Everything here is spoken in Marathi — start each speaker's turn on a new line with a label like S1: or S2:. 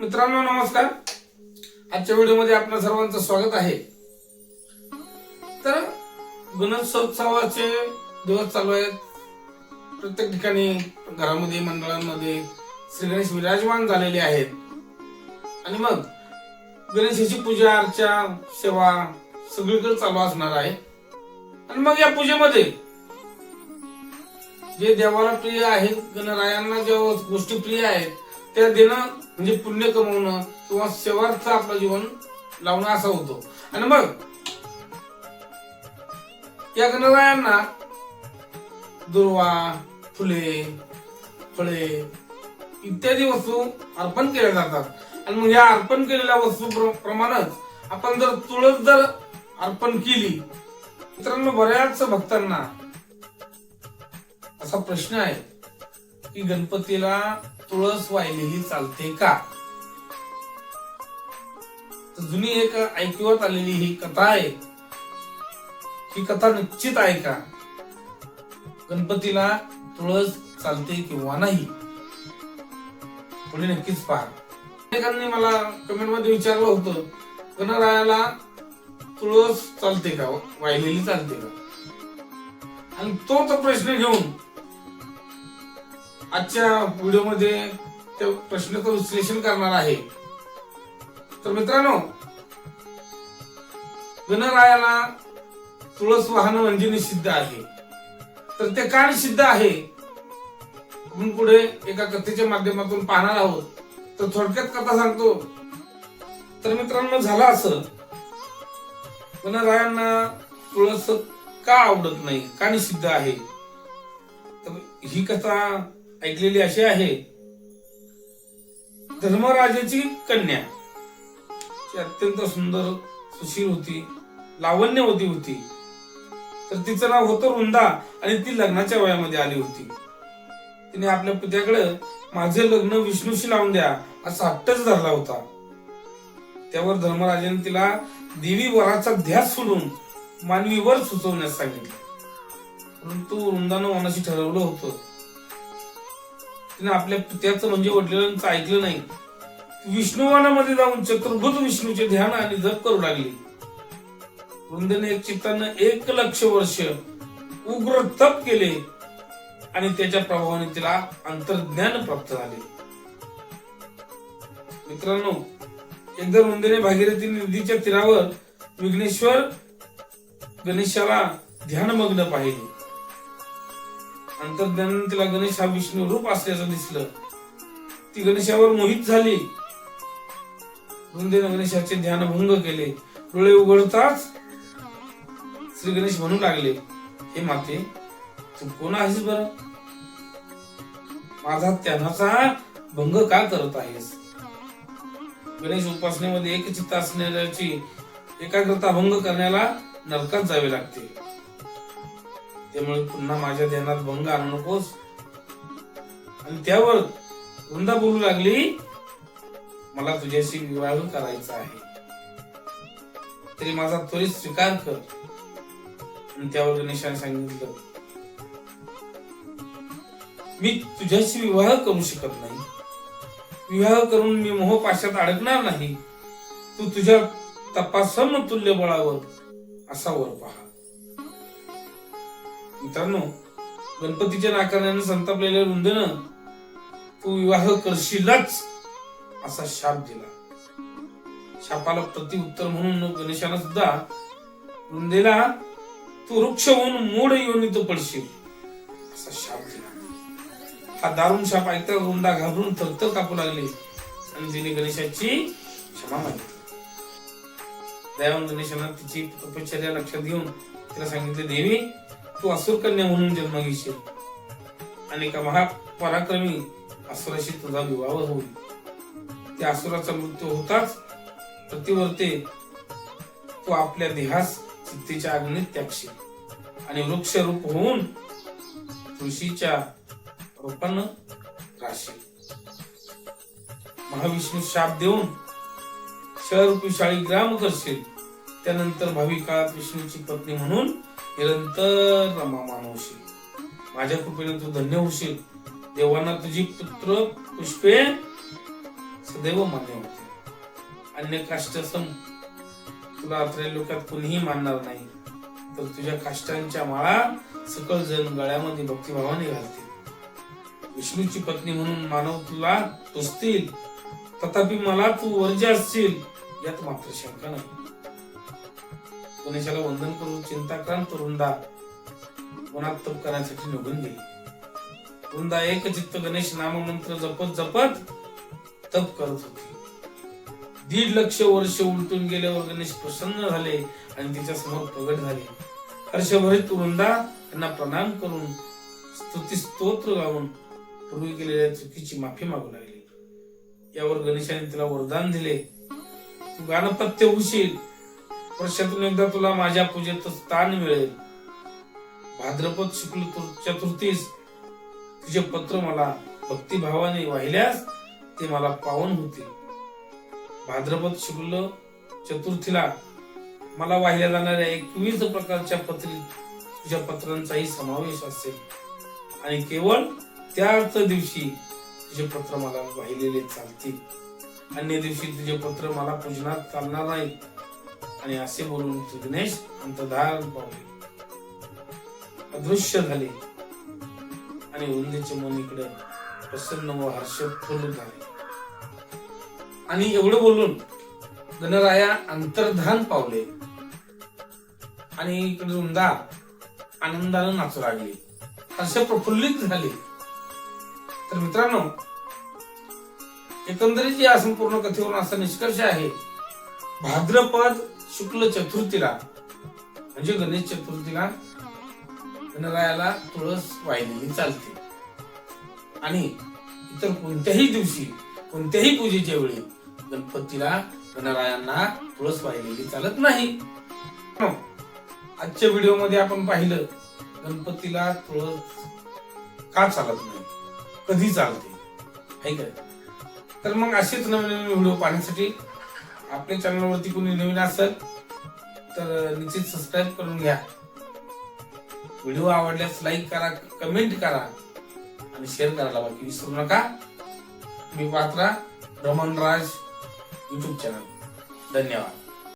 S1: मित्रांनो नमस्कार. आजच्या व्हिडिओमध्ये आपल्या सर्वांचं स्वागत आहे. तर गणेशोत्सवाचे दिवस चालू आहेत. प्रत्येक ठिकाणी घरामध्ये मंडळांमध्ये श्री गणेश विराजमान झालेले आहेत. आणि मग गणेशाची पूजा अर्चा सेवा सगळीकडे चालू असणार आहे. आणि मग या पूजेमध्ये जे देवाला प्रिय आहेत गणरायांना ज्या गोष्टी प्रिय आहेत त्या देणं म्हणजे पुण्य कमवणं किंवा सेवार्थ आपलं जीवन लावणं असा होतो. आणि मग या गणरायांना दुर्वा फुले फळे इत्यादी वस्तू अर्पण केल्या जातात. आणि मग या अर्पण केलेल्या वस्तू प्रमाणच आपण जर तुळस जर अर्पण केली मित्रांनो बऱ्याच भक्तांना असा प्रश्न आहे की गणपतीला तुळस वाहिलेली चालते का? जुनी एक ऐकिवत आलेली ही कथा आहे. ही कथा निश्चित आहे का? गणपतीला तुळस चालते किंवा नाही? पुढे नक्कीच पहा. अनेकांनी मला कमेंटमध्ये विचारलं होतं गणरायाला तुळस चालते का? वाहिलेली चालते का? आणि तोच प्रश्न घेऊन आजच्या व्हिडिओमध्ये त्या प्रश्नाचं विश्लेषण करणार आहे. तर मित्रांनो गणरायाला तुळस वाहन म्हणजे निषिद्ध आहे. तर ते का निषिद्ध आहे? आपण पुढे एका कथेच्या माध्यमातून पाहणार आहोत. तर थोडक्यात कथा सांगतो. तर मित्रांनो झालं असं. गणरायांना तुळस का आवडत नाही? का निषिद्ध आहे? तर ही कथा ऐकलेली अशी आहे. धर्मराजाची कन्या. अत्यंत सुंदर सुशील होती लावण्यवती होती तर तिचं नाव होतं वृंदा आणि ती लग्नाच्या वयामध्ये आली होती. तिने आपल्या पित्याकडे माझे लग्न विष्णूशी लावून द्या असा हट्टच धरला होता. त्यावर धर्मराजाने तिला देवी वराचा ध्यास सोडून मानवी वर सुचवण्यास सांगितले. परंतु वृंदानं मनाशी ठरवलं होतं. तिने आपल्या पित्याचं म्हणजे वडिलांचं ऐकलं नाही. विष्णुवानामध्ये जाऊन चतुर्भुज विष्णूचे ध्यान आणि जप करू लागली. वृंदेने एक चित्तानं एक लक्ष वर्ष उग्र तप केले आणि त्याच्या प्रभावाने तिला अंतर्ज्ञान प्राप्त झाले. मित्रांनो एकदा वृंदेने भागीरथी नदीच्या तीरावर विघ्नेश्वर गणेशाला ध्यानमग्न पाहिले. अंतर्ज्ञानाने तिला गणेश हा विष्णू रूप असल्याचं दिसलं. ती गणेशावर मोहित झाली. वृंदेने गणेशाचे ध्यान भंग केले. डोळे उघडताच श्री गणेश म्हणू लागले हे माते तू कोण आहेस बर? माझा ध्यानाचा भंग का करत आहेस? गणेश उपासनेमध्ये एकचित्त असण्याची एकाग्रता भंग करण्याला नरकात जावे लागते. त्यामुळे पुन्हा माझ्या ध्यानात भंग आणू नकोस. आणि त्यावर वृंदा बोलू लागली मला तुझ्याशी विवाह करायचा आहे. तरी माझा त्वरित स्वीकार कर. आणि त्यावर गणेशाने सांगितलं. मी तुझ्याशी विवाह करू शकत नाही. विवाह करून मी मोहपाशात अडकणार नाही. तू तुझ्या तपासम तुल्य बळावर असा वर पहा. मित्रांनो गणपतीच्या नाकारण्याने संतापलेल्या वृंदनं तू विवाह करशीलच असा शाप दिला. शापाला प्रत्युत्तर म्हणून गणेशानं सुद्धा रुंदेला तू वृक्ष होऊन मूड तू पडशील असा शाप दिला. हा दारुण शाप ऐकता रुंदा घाबरून थरथर कापू लागले आणि तिने गणेशाची क्षमा मागितली. दयावन गणेशानं तिची तपश्चर्या लक्षात घेऊन तिला सांगितले देवी तू असुर कन्या म्हणून जन्म घेशील. आणि एका महापराक्रमी असुराशी तुझा विवाह होईल. त्या असुराचा मृत्यू होताच प्रतिवर्ते तू आपल्या देहास चित्तेच्या अग्नीत त्यागशील. आणि वृक्ष रूप होऊन तुळशीच्या रूपानं राशील. महाविष्णू शाप देऊन शहरूपी शाळी ग्राम करशील. त्यानंतर भावी काळात विष्णूची पत्नी म्हणून निरंतर रमा मानवशील माझ्या कृपेने तू धन्य होशील. देवांना तुझी पुत्र पुष्पे सदैव मान्य होते. अन्य काष्ट तुला लोकात कुणीही मानणार नाही. तर तुझ्या काष्टांच्या माळा सकळ जण गळ्यामध्ये भक्तिभावाने घालतील. विष्णूची पत्नी म्हणून मानव तुला पुसतील. तथापि मला तू वर्ज्य असशील यात मात्र शंका नाही. गणेशाला वंदन करून चिंताक्रांत वृंदा. मनात तप करण्यासाठी निघून गेली. वृंदा एकचित्त गणेश नाममंत्र जपत जपत तप करत होती. दीड लक्ष वर्ष उलटून गेल्यावर गणेश प्रसन्न झाले आणि तिच्या समोर प्रगट झाले. हर्षभरित वृंदा त्यांना प्रणाम करून स्तुती स्तोत्र गाऊन पूर्वी केलेल्या चुकीची माफी मागू लागली. यावर गणेशाने तिला वरदान दिले. तू गाणपत्य होशील वर्षातून एकदा तुला माझ्या पूजेत स्थान मिळेल. भाद्रपद शुक्ल चतुर्थीस तुझे पत्र मला भक्तिभावाने वाहिल्यास ते मला पावन होतील. भाद्रपद शुक्ल चतुर्थीला मला वाहिल्या जाणाऱ्या एकवीस प्रकारच्या पत्री तुझ्या पत्रांचाही समावेश असेल. आणि केवळ त्याच दिवशी तुझे पत्र मला वाहिलेले चालतील. अन्य दिवशी तुझे पत्र मला पूजनात चालणार नाही आणि असे बोलून गणेश अंतधार पावले अदृश्य झाले. आणि उंदीचे मन इकडे प्रसन्न व हर्षोत्फुल्ल झाले आणि एवढं बोलून गणराया अंतर्धान पावले. आणि इकडे उंदा आनंदानं नाचू लागली. हर्ष प्रफुल्लित झाले. तर मित्रांनो एकंदरीत या संपूर्ण कथेवरून असा निष्कर्ष आहे. भाद्रपद शुक्ल चतुर्थीला. म्हणजे गणेश चतुर्थीला गणरायाला तुळस वाहिलेली चालते. आणि इतर कोणत्याही दिवशी कोणत्याही पूजेच्या वेळी गणपतीला गणरायांना तुळस वाहिलेली चालत नाही. आजच्या व्हिडिओमध्ये आपण पाहिलं गणपतीला तुळस का चालत नाही? कधी चालते? आहे तर मग असेच नवीन नवीन व्हिडिओ पाहण्यासाठी आपल्या चॅनलवरती कोणी नवीन असेल तर निश्चित सबस्क्राईब करून घ्या. व्हिडिओ आवडल्यास लाईक करा कमेंट करा आणि शेअर करायला बाकी विसरू नका. मी Patra Raman YouTube YouTube channel धन्यवाद.